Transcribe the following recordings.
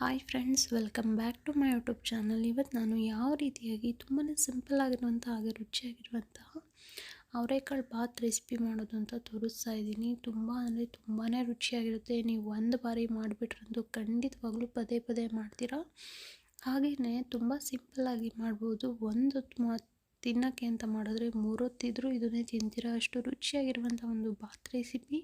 Hi friends welcome back to my YouTube channel ಇವತ್ತು ನಾನು ಯಾವ ರೀತಿಯಾಗಿ ತುಂಬಾ ಸಿಂಪಲ್ ಆಗಿರುವಂಥ ಹಾಗೆ ರುಚಿಯಾಗಿರುವಂತಹ ಅವರೆಕಾಳು ಬಾತ್ ರೆಸಿಪಿ ಮಾಡೋದು ಅಂತ ತೋರಿಸ್ತಾ ಇದ್ದೀನಿ. ತುಂಬ ಅಂದರೆ ತುಂಬಾ ರುಚಿಯಾಗಿರುತ್ತೆ. ನೀವು ಒಂದು ಬಾರಿ ಮಾಡಿಬಿಟ್ರಂತೂ ಖಂಡಿತವಾಗ್ಲೂ ಪದೇ ಪದೇ ಮಾಡ್ತೀರಾ? ಹಾಗೆಯೇ ತುಂಬ ಸಿಂಪಲ್ಲಾಗಿ ಮಾಡ್ಬೋದು. ಒಂದು ತಿನ್ನೋಕ್ಕೆ ಅಂತ ಮಾಡಿದ್ರೆ ಮೂರೊತ್ತಿದ್ರೂ ಇದನ್ನೇ ತಿಂತೀರಾ? ಅಷ್ಟು ರುಚಿಯಾಗಿರುವಂಥ ಒಂದು ಬಾತ್ ರೆಸಿಪಿ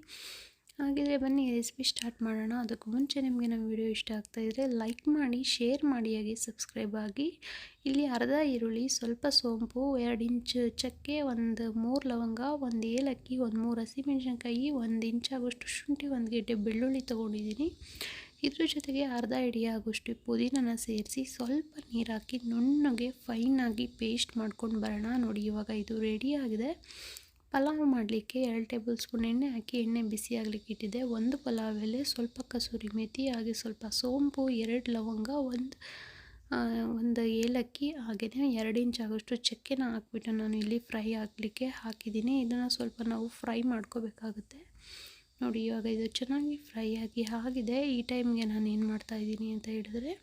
ಹಾಗಿದ್ರೆ ಬನ್ನಿ ರೆಸಿಪಿ ಸ್ಟಾರ್ಟ್ ಮಾಡೋಣ. ಅದಕ್ಕೂ ಮುಂಚೆ ನಿಮಗೆ ನಮ್ಮ ವಿಡಿಯೋ ಇಷ್ಟ ಆಗ್ತಾಯಿದ್ರೆ ಲೈಕ್ ಮಾಡಿ, ಶೇರ್ ಮಾಡಿ, ಹಾಗೆ ಸಬ್ಸ್ಕ್ರೈಬ್ ಆಗಿ. ಇಲ್ಲಿ ಅರ್ಧ ಈರುಳ್ಳಿ, ಸ್ವಲ್ಪ ಸೋಂಪು, ಎರಡು ಇಂಚು ಚಕ್ಕೆ, ಒಂದು ಮೂರು ಲವಂಗ, ಒಂದು ಏಲಕ್ಕಿ, ಒಂದು ಮೂರು ಹಸಿಮೆಣಸಿನ್ಕಾಯಿ, ಒಂದು ಇಂಚಾಗೋಷ್ಟು ಶುಂಠಿ, ಒಂದು ಗೆಡ್ಡೆ ಬೆಳ್ಳುಳ್ಳಿ ತೊಗೊಂಡಿದ್ದೀನಿ. ಇದ್ರ ಜೊತೆಗೆ ಅರ್ಧ ಇಡಿ ಆಗೋಷ್ಟು ಪುದೀನನ ಸೇರಿಸಿ ಸ್ವಲ್ಪ ನೀರು ಹಾಕಿ ನುಣ್ಣಗೆ ಫೈನಾಗಿ ಪೇಸ್ಟ್ ಮಾಡ್ಕೊಂಡು ಬರೋಣ. ನೋಡಿ ಇವಾಗ ಇದು ರೆಡಿ ಆಗಿದೆ. ಪಲಾವ್ ಮಾಡಲಿಕ್ಕೆ ಎರಡು ಟೇಬಲ್ ಸ್ಪೂನ್ ಎಣ್ಣೆ ಹಾಕಿ, ಎಣ್ಣೆ ಬಿಸಿ ಆಗಲಿಕ್ಕೆ ಇಟ್ಟಿದ್ದೆ. ಒಂದು ಪಲಾವ್ ಸ್ವಲ್ಪ ಕಸೂರಿ ಮೆಥಿ ಹಾಗೆ ಸ್ವಲ್ಪ ಸೋಂಪು, ಎರಡು ಲವಂಗ, ಒಂದು ಒಂದು ಏಲಕ್ಕಿ ಹಾಗೆಯೇ ಎರಡು ಇಂಚ್ ಆಗೋಷ್ಟು ಚಕ್ಕೆನ ಹಾಕ್ಬಿಟ್ಟು ನಾನು ಇಲ್ಲಿ ಫ್ರೈ ಆಗಲಿಕ್ಕೆ ಹಾಕಿದ್ದೀನಿ. ಇದನ್ನು ಸ್ವಲ್ಪ ನಾವು ಫ್ರೈ ಮಾಡ್ಕೋಬೇಕಾಗುತ್ತೆ. ನೋಡಿ, ಇವಾಗ ಇದು ಚೆನ್ನಾಗಿ ಫ್ರೈ ಆಗಿ ಆಗಿದೆ. ಈ ಟೈಮ್ಗೆ ನಾನು ಏನು ಮಾಡ್ತಾಯಿದ್ದೀನಿ ಅಂತ ಹೇಳಿದ್ರೆ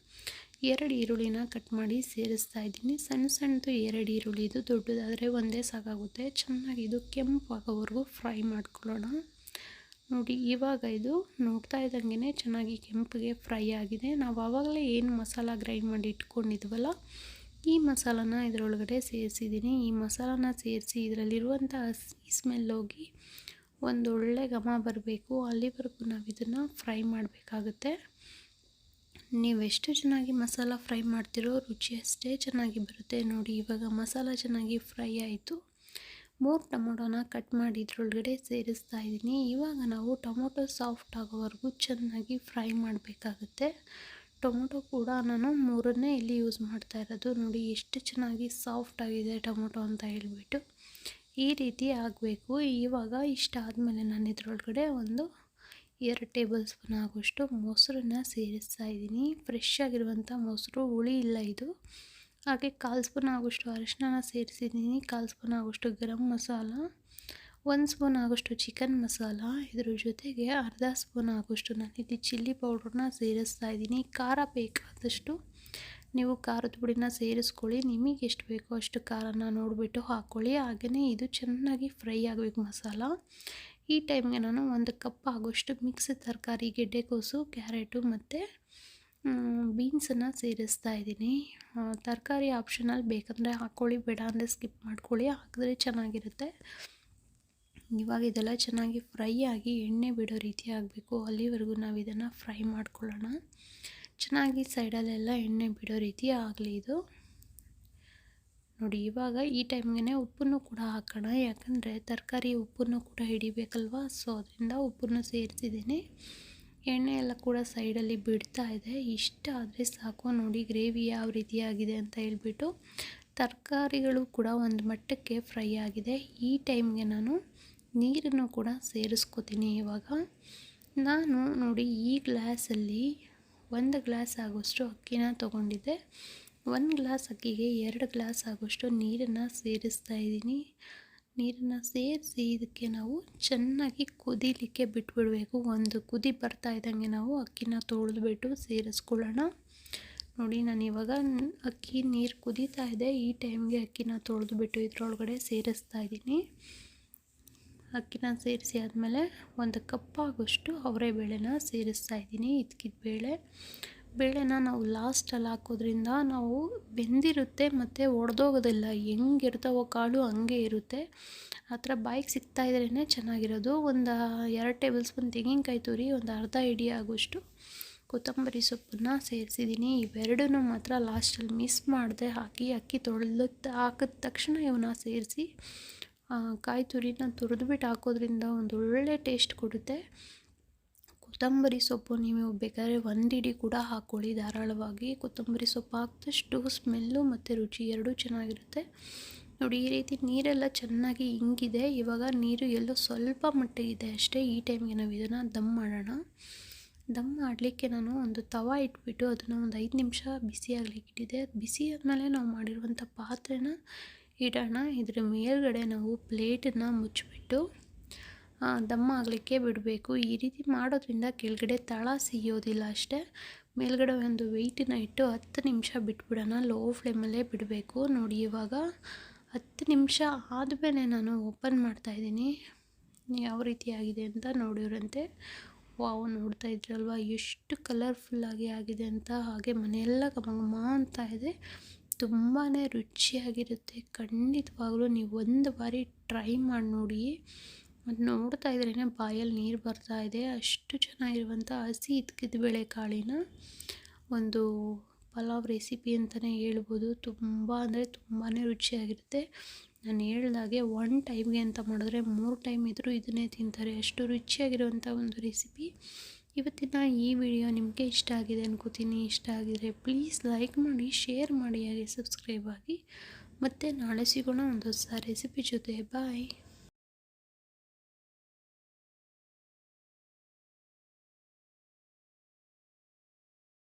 ಎರಡು ಈರುಳ್ಳಿನ ಕಟ್ ಮಾಡಿ ಸೇರಿಸ್ತಾ ಇದ್ದೀನಿ. ಸಣ್ಣ ಸಣ್ಣದು ಎರಡು ಈರುಳ್ಳಿ ಇದು ದೊಡ್ಡದಾದರೆ ಒಂದೇ ಸಾಕಾಗುತ್ತೆ. ಚೆನ್ನಾಗಿ ಇದು ಕೆಂಪಾಗೋವರೆಗೂ ಫ್ರೈ ಮಾಡ್ಕೊಳ್ಳೋಣ. ನೋಡಿ, ಇವಾಗ ಇದು ನೋಡ್ತಾ ಇದ್ದಂಗೆ ಚೆನ್ನಾಗಿ ಕೆಂಪಿಗೆ ಫ್ರೈ ಆಗಿದೆ. ನಾವು ಆವಾಗಲೇ ಏನು ಮಸಾಲ ಗ್ರೈಂಡ್ ಮಾಡಿ ಇಟ್ಕೊಂಡಿದ್ವಲ್ಲ, ಈ ಮಸಾಲಾನ ಇದರೊಳಗಡೆ ಸೇರಿಸಿದ್ದೀನಿ. ಈ ಮಸಾಲಾನ ಸೇರಿಸಿ ಇದರಲ್ಲಿರುವಂಥ ಸ್ಮೆಲ್ ಹೋಗಿ ಒಂದೊಳ್ಳೆ ಘಮ ಬರಬೇಕು. ಅಲ್ಲಿವರೆಗೂ ನಾವು ಇದನ್ನು ಫ್ರೈ ಮಾಡಬೇಕಾಗುತ್ತೆ. ನೀವೆಷ್ಟು ಚೆನ್ನಾಗಿ ಮಸಾಲ ಫ್ರೈ ಮಾಡ್ತಿರೋ ರುಚಿ ಅಷ್ಟೇ ಚೆನ್ನಾಗಿ ಬರುತ್ತೆ. ನೋಡಿ, ಇವಾಗ ಮಸಾಲ ಚೆನ್ನಾಗಿ ಫ್ರೈ ಆಯಿತು. ಮೂರು ಟೊಮೊಟೊನ ಕಟ್ ಮಾಡಿ ಇದ್ರೊಳಗಡೆ ಸೇರಿಸ್ತಾ ಇದ್ದೀನಿ. ಇವಾಗ ನಾವು ಟೊಮೊಟೊ ಸಾಫ್ಟ್ ಆಗೋವರೆಗೂ ಚೆನ್ನಾಗಿ ಫ್ರೈ ಮಾಡಬೇಕಾಗುತ್ತೆ. ಟೊಮೊಟೊ ಕೂಡ ನಾನು ಮೂರನ್ನೇ ಇಲ್ಲಿ ಯೂಸ್ ಮಾಡ್ತಾ ಇರೋದು. ನೋಡಿ, ಎಷ್ಟು ಚೆನ್ನಾಗಿ ಸಾಫ್ಟ್ ಆಗಿದೆ ಟೊಮೊಟೊ ಅಂತ ಹೇಳಿಬಿಟ್ಟು. ಈ ರೀತಿ ಆಗಬೇಕು. ಇವಾಗ ಇಷ್ಟ ಆದಮೇಲೆ ನಾನು ಇದರೊಳಗಡೆ ಒಂದು ಎರಡು ಟೇಬಲ್ ಸ್ಪೂನ್ ಆಗುವಷ್ಟು ಮೊಸರನ್ನ ಸೇರಿಸ್ತಾ ಇದ್ದೀನಿ. ಫ್ರೆಶ್ ಆಗಿರುವಂಥ ಮೊಸರು, ಹುಳಿ ಇಲ್ಲ ಇದು. ಹಾಗೆ ಕಾಲು ಸ್ಪೂನ್ ಆಗೋಷ್ಟು ಅರಿಶಿನ ಸೇರಿಸಿದ್ದೀನಿ. ಕಾಲು ಸ್ಪೂನ್ ಆಗೋಷ್ಟು ಗರಂ ಮಸಾಲ, ಒಂದು ಸ್ಪೂನ್ ಆಗೋಷ್ಟು ಚಿಕನ್ ಮಸಾಲ, ಇದ್ರ ಜೊತೆಗೆ ಅರ್ಧ ಸ್ಪೂನ್ ಆಗೋಷ್ಟು ಇಲ್ಲಿ ಚಿಲ್ಲಿ ಪೌಡ್ರನ್ನ ಸೇರಿಸ್ತಾ ಇದ್ದೀನಿ. ಖಾರ ಬೇಕಾದಷ್ಟು ನೀವು ಖಾರದ ಪುಡಿನ ಸೇರಿಸ್ಕೊಳ್ಳಿ. ನಿಮಗೆ ಎಷ್ಟು ಬೇಕೋ ಅಷ್ಟು ಖಾರನ ನೋಡಿಬಿಟ್ಟು ಹಾಕ್ಕೊಳ್ಳಿ ಹಾಗೆಯೇ ಇದು ಚೆನ್ನಾಗಿ ಫ್ರೈ ಆಗಬೇಕು ಮಸಾಲ. ಈ ಟೈಮ್ಗೆ ನಾನು ಒಂದು ಕಪ್ ಆಗೋಷ್ಟು ಮಿಕ್ಸ್ ತರಕಾರಿ ಗೆಡ್ಡೆಕೋಸು ಕ್ಯಾರೆಟು ಮತ್ತು ಬೀನ್ಸನ್ನು ಸೇರಿಸ್ತಾ ಇದ್ದೀನಿ. ತರಕಾರಿ ಆಪ್ಷನಲ್ ಬೇಕಂದರೆ ಹಾಕ್ಕೊಳ್ಳಿ ಬೇಡ ಅಂದರೆ ಸ್ಕಿಪ್ ಮಾಡ್ಕೊಳ್ಳಿ. ಹಾಕಿದ್ರೆ ಚೆನ್ನಾಗಿರುತ್ತೆ. ಇವಾಗ ಇದೆಲ್ಲ ಚೆನ್ನಾಗಿ ಫ್ರೈ ಆಗಿ ಎಣ್ಣೆ ಬಿಡೋ ರೀತಿ ಆಗಬೇಕು. ಅಲ್ಲಿವರೆಗೂ ನಾವು ಇದನ್ನು ಫ್ರೈ ಮಾಡ್ಕೊಳ್ಳೋಣ. ಚೆನ್ನಾಗಿ ಸೈಡಲ್ಲೆಲ್ಲ ಎಣ್ಣೆ ಬಿಡೋ ರೀತಿ ಆಗಲಿ ಇದು. ನೋಡಿ, ಇವಾಗ ಈ ಟೈಮ್ಗೆ ಉಪ್ಪನ್ನು ಕೂಡ ಹಾಕೋಣ. ಯಾಕಂದರೆ ತರಕಾರಿ ಉಪ್ಪನ್ನು ಕೂಡ ಹಿಡಿಬೇಕಲ್ವ? ಸೊ, ಅದರಿಂದ ಉಪ್ಪನ್ನು ಸೇರಿಸಿದ್ದೀನಿ ಎಣ್ಣೆ ಎಲ್ಲ ಕೂಡ ಸೈಡಲ್ಲಿ ಬಿಡ್ತಾ ಇದೆ. ಇಷ್ಟ ಆದರೆ ಸಾಕು. ನೋಡಿ, ಗ್ರೇವಿ ಯಾವ ರೀತಿಯಾಗಿದೆ ಅಂತ ಹೇಳ್ಬಿಟ್ಟು. ತರಕಾರಿಗಳು ಕೂಡ ಒಂದು ಮಟ್ಟಕ್ಕೆ ಫ್ರೈ ಆಗಿದೆ. ಈ ಟೈಮ್ಗೆ ನಾನು ನೀರನ್ನು ಕೂಡ ಸೇರಿಸ್ಕೋತೀನಿ ಇವಾಗ. ನಾನು ನೋಡಿ, ಈ ಗ್ಲಾಸಲ್ಲಿ ಒಂದು ಗ್ಲಾಸ್ ಆಗೋಷ್ಟು ಅಕ್ಕಿನ ತೊಗೊಂಡಿದ್ದೆ. ಒಂದು ಗ್ಲಾಸ್ ಅಕ್ಕಿಗೆ ಎರಡು ಗ್ಲಾಸ್ ಆಗೋಷ್ಟು ನೀರನ್ನು ಸೇರಿಸ್ತಾ ಇದ್ದೀನಿ. ನೀರನ್ನು ಸೇರಿಸಿ ಇದಕ್ಕೆ ನಾವು ಚೆನ್ನಾಗಿ ಕುದಿಲಿಕ್ಕೆ ಬಿಟ್ಬಿಡಬೇಕು. ಒಂದು ಕುದಿ ಬರ್ತಾ ಇದ್ದಂಗೆ ನಾವು ಅಕ್ಕಿನ ತೊಳೆದುಬಿಟ್ಟು ಸೇರಿಸ್ಕೊಳ್ಳೋಣ. ನೋಡಿ, ನಾನು ಇವಾಗ ಅಕ್ಕಿ ನೀರು ಕುದೀತಾ ಇದೆ. ಈ ಟೈಮ್ಗೆ ಅಕ್ಕಿನ ತೊಳೆದ್ಬಿಟ್ಟು ಇದರೊಳಗಡೆ ಸೇರಿಸ್ತಾ ಇದ್ದೀನಿ. ಅಕ್ಕಿನ ಸೇರಿಸಿ ಆದಮೇಲೆ ಒಂದು ಕಪ್ ಆಗೋಷ್ಟು ಅವರೇ ಬೇಳೆನ ಸೇರಿಸ್ತಾ ಇದ್ದೀನಿ. ಇದ್ಕಿದ ಬೇಳೆ ಬೇಳೆನ ನಾವು ಲಾಸ್ಟಲ್ಲಿ ಹಾಕೋದ್ರಿಂದ ನಾವು ಬೆಂದಿರುತ್ತೆ ಮತ್ತು ಒಡೆದೋಗೋದಿಲ್ಲ. ಹೆಂಗಿರ್ತಾವೋ ಕಾಳು ಹಂಗೆ ಇರುತ್ತೆ. ಆ ಥರ ಬಾಯಿಗೆ ಸಿಗ್ತಾ ಇದ್ರೇ ಚೆನ್ನಾಗಿರೋದು. ಒಂದು ಎರಡು ಟೇಬಲ್ ಸ್ಪೂನ್ ತೆಂಗಿನಕಾಯಿ ತುರಿ, ಒಂದು ಅರ್ಧ ಇಡಿ ಆಗೋಷ್ಟು ಕೊತ್ತಂಬರಿ ಸೊಪ್ಪನ್ನು ಸೇರಿಸಿದ್ದೀನಿ. ಇವೆರಡೂ ಮಾತ್ರ ಲಾಸ್ಟಲ್ಲಿ ಮಿಸ್ ಮಾಡದೆ ಹಾಕಿ, ಅಕ್ಕಿ ತೊಳೆದು ಹಾಕಿದ ತಕ್ಷಣ ಇವನ್ನ ಸೇರಿಸಿ ಕಾಯಿ ತುರಿನ ತುರಿದ್ಬಿಟ್ಟು ಹಾಕೋದ್ರಿಂದ ಒಂದು ಒಳ್ಳೆ ಟೇಸ್ಟ್ ಕೊಡುತ್ತೆ. ಕೊತ್ತಂಬರಿ ಸೊಪ್ಪು ನೀವು ಬೇಕಾದ್ರೆ ಒಂದಿಡಿ ಕೂಡ ಹಾಕ್ಕೊಳ್ಳಿ ಧಾರಾಳವಾಗಿ ಕೊತ್ತಂಬರಿ ಸೊಪ್ಪು ಹಾಕಿದಷ್ಟು ಸ್ಮೆಲ್ಲು ಮತ್ತು ರುಚಿ ಎರಡೂ ಚೆನ್ನಾಗಿರುತ್ತೆ. ನೋಡಿ, ಈ ರೀತಿ ನೀರೆಲ್ಲ ಚೆನ್ನಾಗಿ ಹಿಂಗಿದೆ ಇವಾಗ ನೀರು ಎಲ್ಲೋ ಸ್ವಲ್ಪ ಮಟ್ಟಿಗಿದೆ ಅಷ್ಟೇ. ಈ ಟೈಮ್ಗೆ ನಾವು ಇದನ್ನು ದಮ್ ಮಾಡೋಣ. ದಮ್ ಮಾಡಲಿಕ್ಕೆ ನಾನು ಒಂದು ತವ ಇಟ್ಬಿಟ್ಟು ಅದನ್ನು ಒಂದು ಐದು ನಿಮಿಷ ಬಿಸಿ ಆಗಲಿಕ್ಕೆ ಇಟ್ಟಿದೆ ಬಿಸಿ ಆದಮೇಲೆ ನಾವು ಮಾಡಿರುವಂಥ ಪಾತ್ರೆನ ಇಡೋಣ. ಇದರ ಮೇಲ್ಗಡೆ ನಾವು ಪ್ಲೇಟನ್ನು ಮುಚ್ಚಿಬಿಟ್ಟು ದಮ್ಮ ಆಗಲಿಕ್ಕೆ ಬಿಡಬೇಕು. ಈ ರೀತಿ ಮಾಡೋದ್ರಿಂದ ಕೆಳಗಡೆ ತಳ ಸಿಗೋದಿಲ್ಲ ಅಷ್ಟೇ. ಮೇಲ್ಗಡೆ ಒಂದು ವೆಯ್ಟನ್ನ ಇಟ್ಟು ಹತ್ತು ನಿಮಿಷ ಬಿಟ್ಬಿಡೋಣ. ಲೋ ಫ್ಲೇಮಲ್ಲೇ ಬಿಡಬೇಕು. ನೋಡಿ, ಇವಾಗ ಹತ್ತು ನಿಮಿಷ ಆದಮೇಲೆ ನಾನು ಓಪನ್ ಮಾಡ್ತಾಯಿದ್ದೀನಿ ಯಾವ ರೀತಿ ಆಗಿದೆ ಅಂತ ನೋಡಿರಂತೆ ವಾವ್, ನೋಡ್ತಾ ಇದ್ರಲ್ವ? ಎಷ್ಟು ಕಲರ್ಫುಲ್ಲಾಗಿ ಆಗಿದೆ ಅಂತ. ಹಾಗೆ ಮನೆಯೆಲ್ಲ ಘಮ ಅಂತ ಇದೆ. ತುಂಬಾ ರುಚಿಯಾಗಿರುತ್ತೆ. ಖಂಡಿತವಾಗ್ಲೂ ನೀವು ಒಂದು ಬಾರಿ ಟ್ರೈ ಮಾಡಿ ನೋಡಿ. ಅದು ನೋಡ್ತಾ ಇದ್ರೇ ಬಾಯಲ್ಲಿ ನೀರು ಬರ್ತಾ ಇದೆ. ಅಷ್ಟು ಚೆನ್ನಾಗಿರುವಂಥ ಹಸಿ ಇದ್ಕಿದ ಬೇಳೆಕಾಳಿನ ಒಂದು ಪಲಾವ್ ರೆಸಿಪಿ ಅಂತಲೇ ಹೇಳ್ಬೋದು. ತುಂಬ ಅಂದರೆ ತುಂಬಾ ರುಚಿಯಾಗಿರುತ್ತೆ. ನಾನು ಹೇಳ್ದಾಗೆ ಒನ್ ಟೈಮ್ಗೆ ಅಂತ ಮಾಡಿದ್ರೆ ಮೂರು ಟೈಮ್ ಇದ್ದರೂ ಇದನ್ನೇ ತಿಂತಾರೆ. ಅಷ್ಟು ರುಚಿಯಾಗಿರುವಂಥ ಒಂದು ರೆಸಿಪಿ ಇವತ್ತಿನ ಈ ವಿಡಿಯೋ ನಿಮಗೆ ಇಷ್ಟ ಆಗಿದೆ ಅನ್ಕೋತೀನಿ. ಇಷ್ಟ ಆಗಿದರೆ ಪ್ಲೀಸ್ ಲೈಕ್ ಮಾಡಿ ಶೇರ್ ಮಾಡಿ, ಹಾಗೆ ಸಬ್ಸ್ಕ್ರೈಬ್ ಆಗಿ. ಮತ್ತು ನಾಳೆ ಸಿಗೋಣ ಒಂದು ಹೊಸ ರೆಸಿಪಿ ಜೊತೆ. ಬಾಯ್